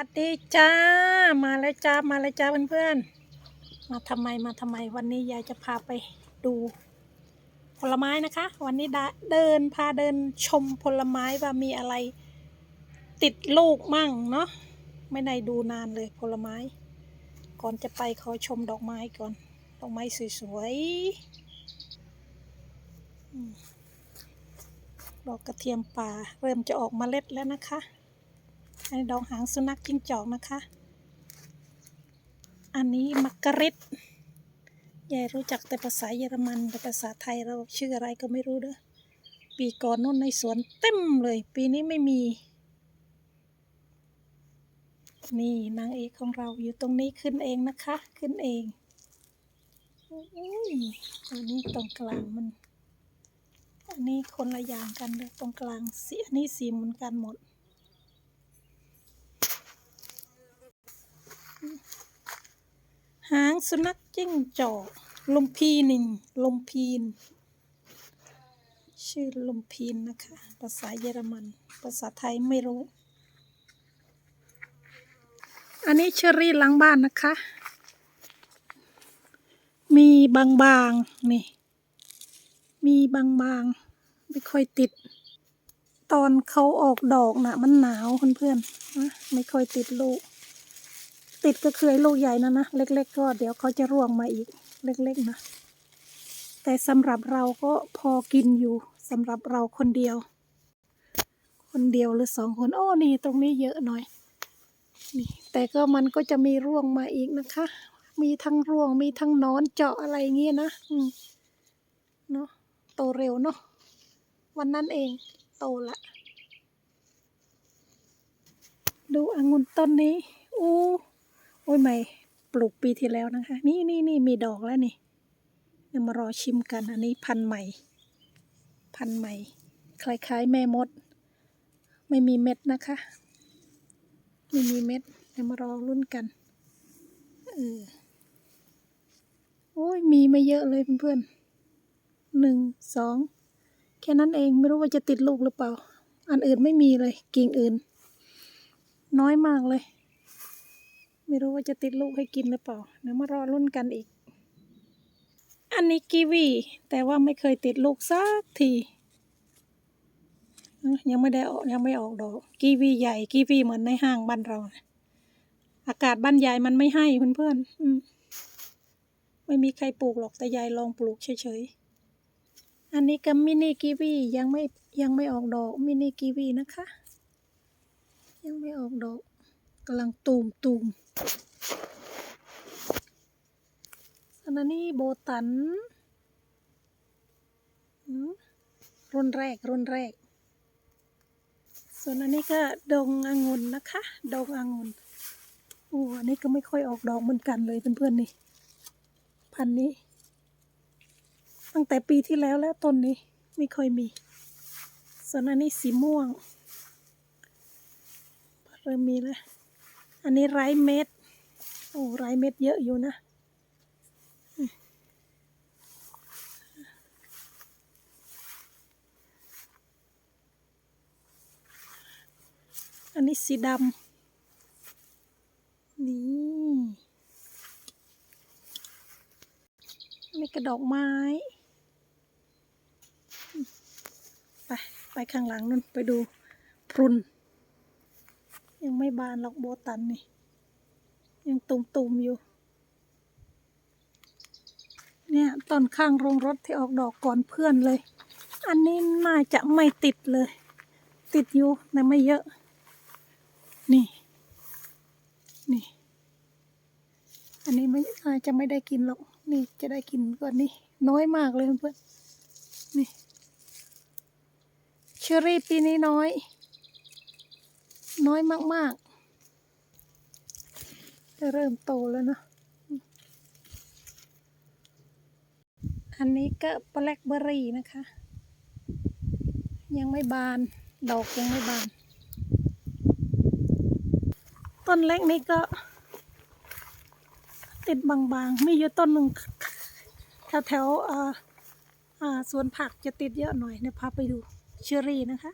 วัสดีจ้า มาแล้วจ้า มาแล้วจ้าเพื่อนๆ มาทำไมมาทำไมวันนี้ยายจะพาไปดูผลไม้นะคะ วันนี้เดินพาเดินชมผลไม้ว่ามีอะไร ติดลูกมั่งเนาะไม่ได้ดูนานเลยผลไม้ ก่อนจะไปขอชมดอกไม้ก่อนดอกไม้สวยๆดอกกระเทียมป่า เริ่มจะออกมเมล็ดแล้วนะคะ อันนี้ดอกหางสุนัขจิ้งจอกนะคะ อันนี้มักกะริดยายรู้จักแต่ภาษาเยอรมันแต่ภาษาไทยเราชื่ออะไรก็ไม่รู้เด้อ ปีก่อนนู่นในสวนเต็มเลย ปีนี้ไม่มี นี่นางเอกของเราอยู่ตรงนี้ขึ้นเองนะคะ ขึ้นเองอุ้ยอันนี้ตรงกลางมัน อันนี้คนละอย่างกันเลยตรงกลางสีอันนี้สีเหมือนกันหมด หางสุนัขจิ้งจอกลมพีนินลมพีน ชื่อลมพีนนะคะ ภาษาเยอรมัน ภาษาไทยไม่รู้ อันนี้เชอรี่ล้างบ้านนะคะ มีบางๆ นี่ มีบางๆ ไม่ค่อยติด ตอนเขาออกดอกนะ่ะมันหนาวเพื่อนๆนะไม่ค่อยติดลูก ติดก็คือไอ้ลูกใหญ่นะนะ เล็ก ๆ ก็เดี๋ยวเขาจะร่วงมาอีกเล็ก ๆ นะ แต่สำหรับเราก็พอกินอยู่สำหรับเราคนเดียว คนเดียวหรือสองคนโอ้นี่ตรงนี้เยอะหน่อยนี่แต่ก็มันก็จะมีร่วงมาอีกนะคะ มีทั้งร่วงมีทั้งนอนเจาะอะไรเงี้ยนะอืมเนาะโตเร็วเนาะวันนั้นเองโตละ ดูองุ่นต้นนี้อู้ อ้ยไม่ปลูกปีที่แล้วนะคะ นี่นี่นี่มีดอกแล้วนี่เดี๋ยวมารอชิมกัน อันนี้พันธุ์ใหม่ พันธุ์ใหม่ คล้ายๆ แม่มด ไม่มีเม็ดนะคะ ไม่มีเม็ดเดี๋ยวมารอรุ่นกันเออโอ้ยมีไม่เยอะเลยเพื่อนๆหนึ่งสองแค่นั้นเองไม่รู้ว่าจะติดลูกหรือเปล่า อันอื่นไม่มีเลยกิ่งอื่น น้อยมากเลย ไม่รู้ว่าจะติดลูกให้กินหรือเปล่าเดี๋ยวมารอรุ่นกันอีก อันนี้กีวี แต่ว่าไม่เคยติดลูกสักทียังไม่ได้ออกยังไม่ออกดอก กีวีใหญ่กีวีเหมือนในห้างบ้านเรานะอากาศบ้านยายมันไม่ให้เพื่อนๆอืมไม่มีใครปลูกหรอกแต่ยายลองปลูกเฉยๆ อันนี้ก็มินิกีวียังไม่ยังไม่ออกดอกมินิกีวีนะคะ ยังไม่ออกดอก กำลังตูมตูมอันนั้นนี่โบตันรุ่นแรกรุ่นแรก ส่วนอันนี้ก็ดงองุ่นนะคะ ดงองุ่นโอ้อันนี้ก็ไม่ค่อยออกดอกเหมือนกันเลยเพื่อนๆนี่ พันนี้ ตั้งแต่ปีที่แล้วแล้วต้นนี้ไม่ค่อยมี ส่วนอันนี้สีม่วงเริ่มมีแล้ว อันนี้ไร้เม็ด โอ้ไร้เม็ดเยอะอยู่นะ อันนี้สีดำ นี่ อันนี้กระดอกไม้ ไป ไปข้างหลังนู่นไปดูพรุน ยังไม่บานหรอกโบตันนี่ ยังตุ่มๆอยู่ เนี่ยต้นข้างโรงรถที่ออกดอกก่อนเพื่อนเลย อันนี้น่าจะไม่ติดเลย ติดอยู่แต่ไม่เยอะ นี่ นี่ อันนี้ไม่น่าจะไม่ได้กินหรอก นี่จะได้กินกว่านี้น้อยมากเลยเพื่อนนี่เชอรี่ปีนี้น้อย น้อยมากๆจะเริ่มโตแล้วเนะอันนี้ก็แบล็คเบอรี่นะคะ ยังไม่บาน ดอกยังไม่บาน ต้นเล็กนี้ก็ ติดบางๆ มีอยู่ต้นหนึ่งแถวๆเอ่ออ่าสวนผักจะติดเยอะหน่อยเนี่ยพาไปดูเชอรี่นะคะ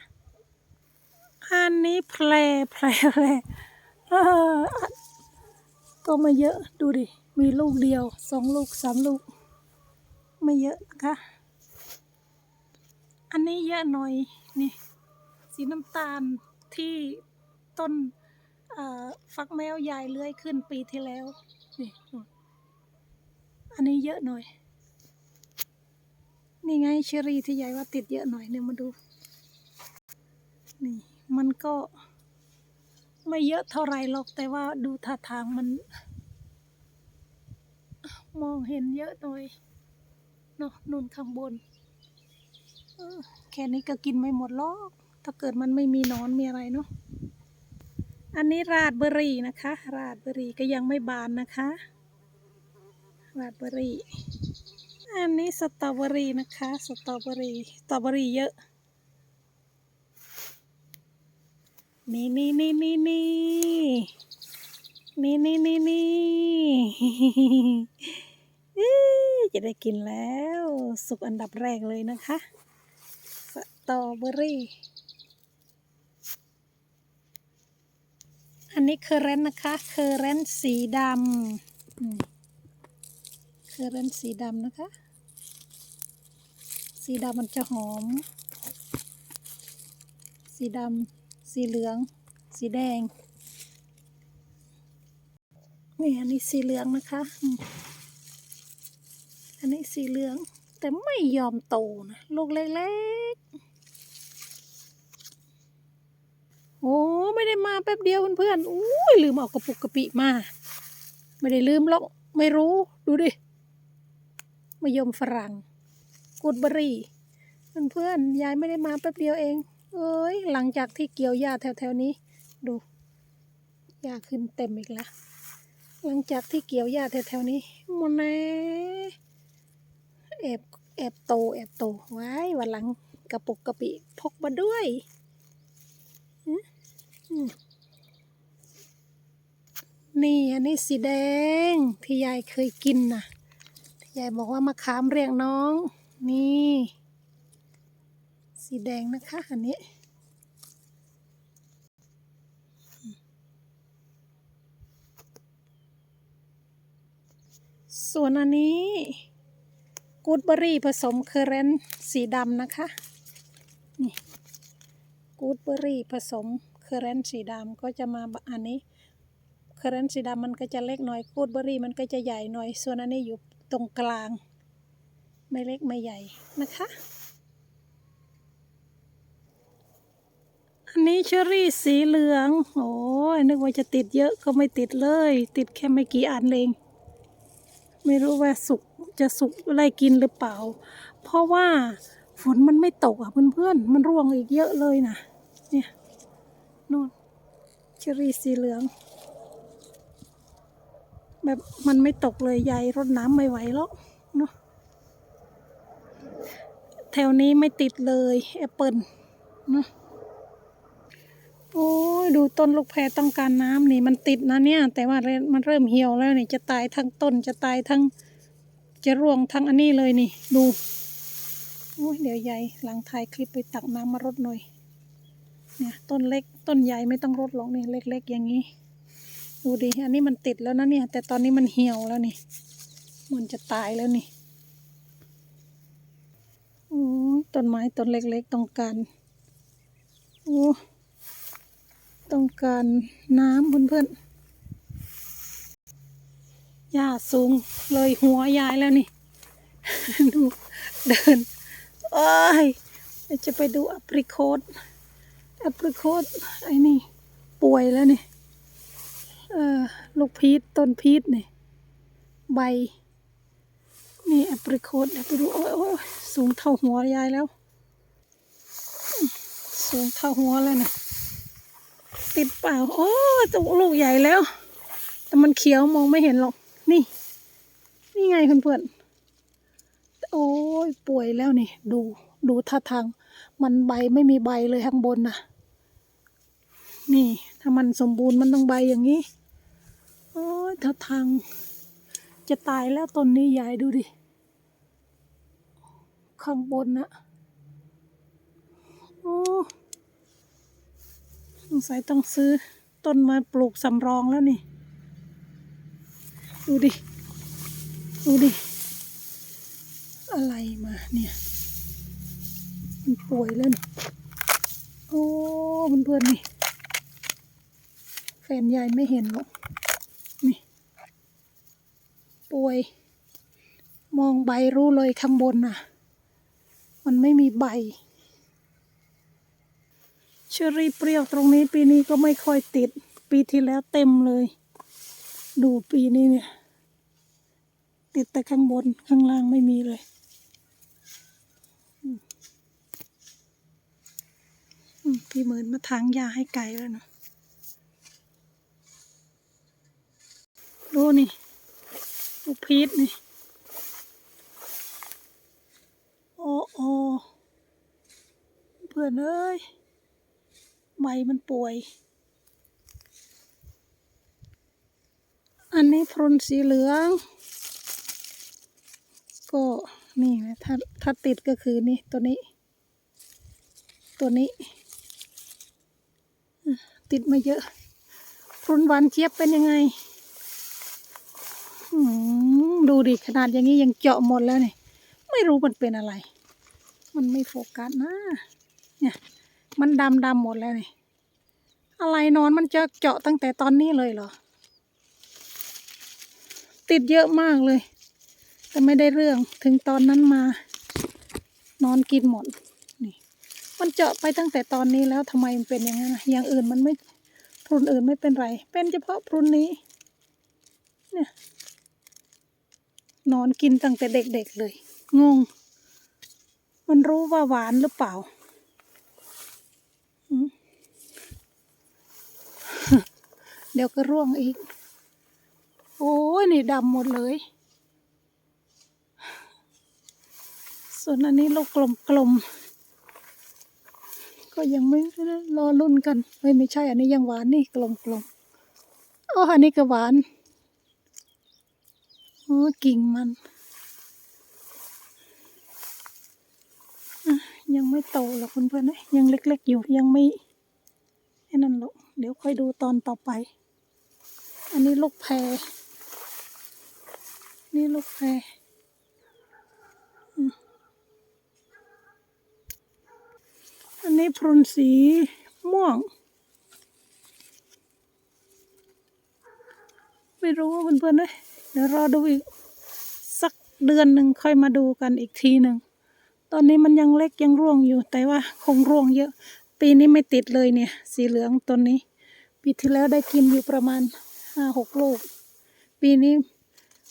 อันนี้แพรแพรแพรอ่าก็ม่เยอะดูดิ มีลูกเดียวสองลูกสามลูก ไม่เยอะนะคะ อันนี้เยอะหน่อยนี่สีน้ำตาลที่ต้นฟักแมวใหญ่เลื้อยขึ้นปีที่แล้วนี่อันนี้เยอะหน่อย นี่ไงเชอรี่ที่ใหญ่ว่าติดเยอะหน่อยเนี่ยมาดู นี่ มันก็ไม่เยอะเท่าไรหรอกแต่ว่าดูท่าทางมัน มองเห็นเยอะหน่อยเนาะนุ่นข้างบนแค่นี้ก็กินไม่หมดหรอกถ้าเกิดมันไม่มีนอนมีอะไรเนาะอันนี้ราดเบอรี่นะคะ ราดเบอรี่ก็ยังไม่บานนะคะ ราดเบอร์รี่ อันนี้สตรอเบอรี่นะคะ สตรอเบอรี่ สตรอเบอรี่เยอะ นี่นี่นี่นี่นี่นี่นี่นี่นี่อื้อจะได้กินแล้ว สุกอันดับแรกเลยนะคะสตรอเบอรี่ อันนี้เคอร์เรนต์นะคะ เคอร์เรนต์สีดำเคอร์เรนต์สีดำนะคะ สีดำมันจะหอม สีดำ สีเหลือง สีแดง นี่อันนี้สีเหลืองนะคะ อันนี้สีเหลือง แต่ไม่ยอมโตนะลูกเล็กๆ โอ้ไม่ได้มาแป๊บเดียวเพื่อนๆอุ้ยลืมเอากระปุกกระปิมา ไม่ได้ลืมหรอก ไม่รู้ ดูดิมะยมฝรั่ง กูดเบอร์รี่เพื่อนๆยายไม่ได้มาแป๊บเดียวเอง เอ้ยหลังจากที่เกี่ยวหญ้าแถวๆนี้ ดูหญ้าขึ้นเต็มอีกแล้วหลังจากที่เกี่ยวหญ้าแถวๆนี้มันแน่แอบแอบโตแอบโตไว้วันหลังกระปุกกระปิพกมาด้วยนี่อันนี้สีแดงที่ยายเคยกินนะที่ยายบอกว่ามะขามเรียกน้อง นี่ สีแดงนะคะอันนี้ ส่วนอันนี้กูดเบอรี่ผสมเคอร์เรนสีดำนะคะ นี่กูดเบอรี่ผสมเคอร์เรนสีดำก็จะมาอันนี้เคอร์เรนสีดำมันก็จะเล็กหน่อยกูดเบอรี่มันก็จะใหญ่หน่อย ส่วนอันนี้อยู่ตรงกลาง ไม่เล็กไม่ใหญ่นะคะ อันนี้เชอรี่สีเหลือง โอ้ยนึกว่าจะติดเยอะก็ไม่ติดเลย ติดแค่ไม่กี่อันเอง ไม่รู้ว่าสุกจะสุกอะไรกินหรือเปล่า เพราะว่าฝนมันไม่ตกอะเพื่อนๆ มันร่วงอีกเยอะเลยนะเนี่ยนู่นเชอรี่สีเหลือง แบบมันไม่ตกเลยยายรดน้ำไม่ไหวหรอกเนาะแถวนี้ไม่ติดเลยแอปเปิลเนาะ โอ้ยดูต้นลูกแพรต้องการน้ำนี่มันติดนะเนี่ย แต่ว่ามันเริ่มเหี่ยวแล้วนี่จะตายทั้งต้นจะตายทั้ง จะร่วงทั้งอันนี้เลยนี่ ดูโอ้ยเดี๋ยวใหญ่หลังถ่ายคลิปไปตักน้ำมารดหน่อยเนี่ยต้นเล็กต้นใหญ่ไม่ต้องรดหรอกนี่เล็กๆ อย่างนี้ ดูดิอันนี้มันติดแล้วนะเนี่ย แต่ตอนนี้มันเหี่ยวแล้วนี่มันจะตายแล้วนี่โอ้ต้นไม้ต้นเล็กๆต้องการโอ้ ต้องการน้ำเพื่อนๆหญ้าสูงเลยหัวยายแล้วนี่ ดูเดินเอ้ยจะไปดูแอปริโคตแอปริโคตไอ้นี่ ป่วยแล้วนี่ เออลูกพีชต้นพีชนี่ ใบ นี่แอปริโคตเดี๋ยวไปดูโอ้ยโอ้ยสูงเท่าหัวยายแล้ว สูงเท่าหัวแล้วนี่ ติดเปล่าโอ้จุกลูกใหญ่แล้ว แต่มันเขียวมองไม่เห็นหรอก นี่ นี่ไงเพื่อนๆโอ้ยป่วยแล้วนี่ ดูดูท่าทาง มันใบไม่มีใบเลยข้างบนนะนี่ ถ้ามันสมบูรณ์มันต้องใบอย่างนี้ โอ้ยท่าทาง จะตายแล้วต้นนี้ใหญ่ดูดิ ข้างบนนะโอ้ สงสัยต้องซื้อต้นมาปลูกสำรองแล้วนี่ ดูดิ ดูดิ อะไรมาเนี่ย มันป่วยแล้วนี่ โอ้เพื่อนๆนี่ แฟนยายไม่เห็นหรอกนี่ ป่วย มองใบรู้เลยข้างบนน่ะ มันไม่มีใบ เชอรี่เปรี้ยวตรงนี้ปีนี้ก็ไม่ค่อยติด ปีที่แล้วเต็มเลย ดูปีนี้เนี่ย ติดแต่ข้างบนข้างล่างไม่มีเลย พี่เหมือนมาทางยาให้ไก่แล้วเนาะดูนี่ลูกพีชนี่ โอ้โอเพื่อนเอ้ย ใบมันป่วย อันนี้พรุนสีเหลือง ก็นี่นะถ้าถ้าติดก็คือนี่ตัวนี้ ตัวนี้ ติดมาเยอะพรุนหวานเจี๊ยบเป็นยังไงดูดิขนาดอย่างนี้ยังเจาะหมดแล้วนี่ไม่รู้มันเป็นอะไร มันไม่โฟกัสนะเนี่ย มันดำดำหมดแล้วนี่ อะไรนอนมันจะเจาะตั้งแต่ตอนนี้เลยเหรอ ติดเยอะมากเลย แต่ไม่ได้เรื่องถึงตอนนั้นมา นอนกินหมด นี่ มันเจาะไปตั้งแต่ตอนนี้แล้วทำไมมันเป็นอย่างนั้นอย่างอื่นมันไม่พรุนอื่นไม่เป็นไร เป็นเฉพาะพรุนนี้ เนี่ย นอนกินตั้งแต่เด็กๆเลย งง มันรู้ว่าหวานหรือเปล่าอืม เดี๋ยวก็ร่วงอีก โอ้ยนี่ดำหมดเลย ส่วนอันนี้ลูกกลมๆก็ยังไม่รอรุ่นกันเฮ้ยไม่ใช่ อันนี้ยังหวานนี่กลมๆอ๋ออันนี้ก็หวานโอ้กิ่งมันยังไม่โตหรอกเพื่อนๆนะยังเล็ก ๆ อยู่ยังไม่ไอ้นั่นหรอกเดี๋ยวค่อยดูตอนต่อไป อันนี้ลูกแพรนี่ลูกแพรอันนี้พรุนสีม่วง ไม่รู้ว่าเพื่อนๆนะเดี๋ยวรอดูอีก สักเดือนหนึ่งค่อยมาดูกันอีกทีหนึ่ง ตอนนี้มันยังเล็กยังร่วงอยู่ แต่ว่าคงร่วงเยอะ ปีนี้ไม่ติดเลยเนี่ย สีเหลืองต้นนี้ ปีที่แล้วได้กินอยู่ประมาณ ห้าหกลูก ปีนี้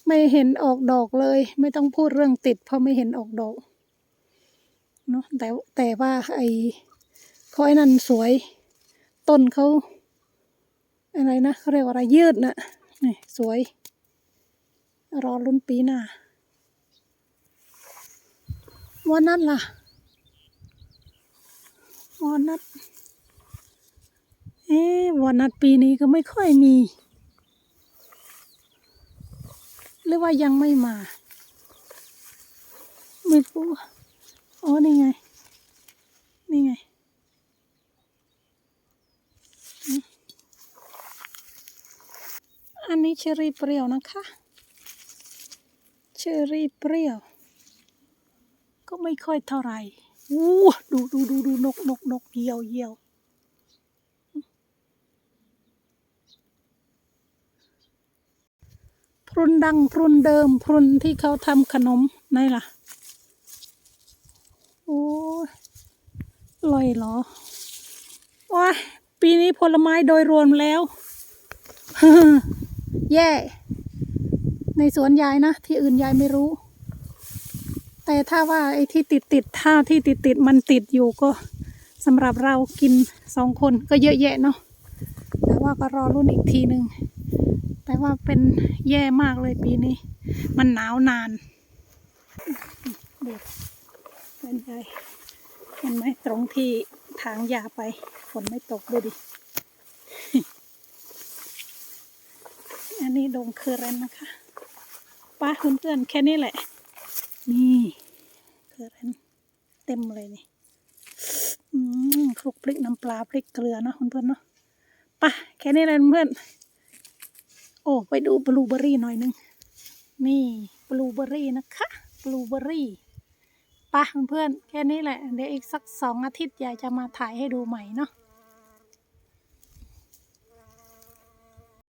ไม่เห็นออกดอกเลย ไม่ต้องพูดเรื่องติด เพราะไม่เห็นออกดอกเนาะแต่แต่ว่าไอ้เขาไอ้นั่นสวย ต้นเขาอะไรนะเขาเรียกว่าอะไรยืดนะนี่สวย รอรุ่นปีหน้าวันนั้นล่ะวันนัดเอ๊วันนัดปีนี้ก็ไม่ค่อยมี ห รือว่ายังไม่มา ไม่รู้อ๋อนี่ไง นี่ไงอันนี้เชอรี่เปรี้ยวนะคะ เชอรี่เปรี้ยว ก็ไม่ค่อยเท่าไหร่อู้ดูดูดูดูนกนกนกเหยี่ยวเหยี่ยว พรุนดังพรุนเดิมพรุนที่เขาทำขนมไหนล่ะ โอ้ยลอยเหรอว้าปีนี้ผลไม้โดยรวมแล้วแย่ ในสวนยายนะ ที่อื่นยายไม่รู้ แต่ถ้าว่าไอ้ที่ติดติดถ้าที่ติดติดมันติดอยู่ก็สำหรับเรากินสองคนก็เยอะแยะเนาะแต่ว่าก็รอรุ่นอีกทีหนึ่ง แต่ว่าเป็นแย่มากเลยปีนี้ มันหนาวนานเด็กเป็นไงเห็นไหมตรงที่ทางยาไป ฝนไม่ตกดูดิ อันนี้ดงเคอร์เรนนะคะป้าเพื่อนๆแค่นี้แหละ นี่เคอร์เรนเต็มเลยนี่อืมคลุกพริกน้ำปลาพริกเกลือเนาะเพื่อนๆเนาะป้าค่นี้เลยเพื่อน โอ้ไปดูบลูเบอรี่หน่อยนึง นี่บลูเบอรี่นะคะบลูเบอร์รี่ปะเพื่อนๆแค่นี้แหละ เดี๋ยวอีกสักสองอาทิตย์ยายจะมาถ่ายให้ดูใหม่เนาะ